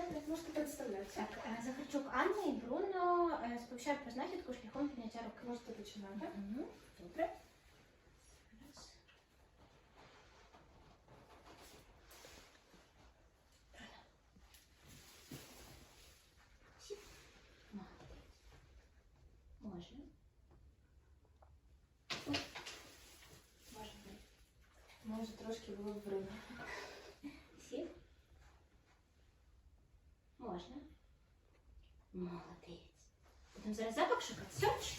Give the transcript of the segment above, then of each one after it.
Добре, можете представлятися. Так, е, Захарчук Анна і Бруно е, сповіщають про знахідку шляхом підняття руки. Можете починати. Мгм, Добре. Раз. Сіп. Молодець. Можна. О, Можна. Може трошки було б время. Сів. Молодець. Будемо зараз запах шукати. Сьоч.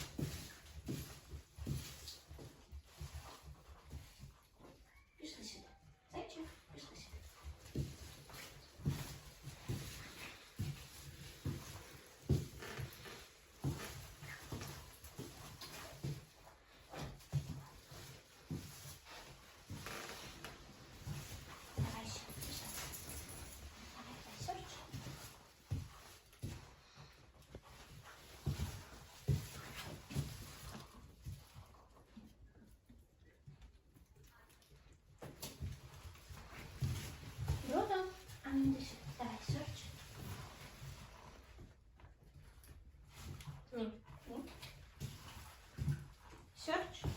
Search.